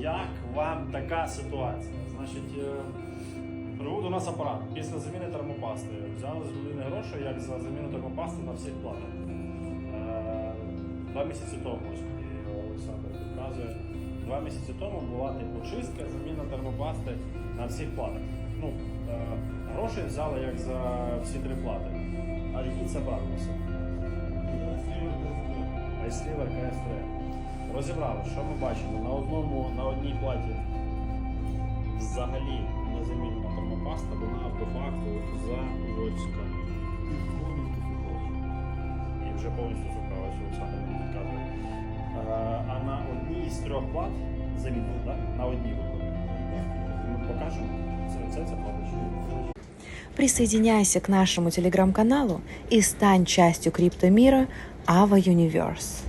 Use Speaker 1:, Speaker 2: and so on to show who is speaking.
Speaker 1: Як вам така ситуація? Значить, е, прибув до нас апарат після заміни термопасти. Взяли з людини гроші як за заміну термопасти на всіх платах. Е, Два місяці тому, Олександр підказує, два місяці тому була типу чистка, заміна термопасти на всіх платах. Ну, е, гроші взяли як за всі три плати. А які це бавилося? Айслівер КСТ. Розібрали, що ми бачимо на одному, платі взагалі незамінна термопаста, вона по факту заводська. І вже повністю сухалась, Олександр мені підказує. Е, А на одній з трьох плат замінили, так? На одній виходить. Ми покажемо. Це, це, це правда чи ні?
Speaker 2: Присоединяйся к нашему телеграм-каналу и стань частью криптомира Ava Universe.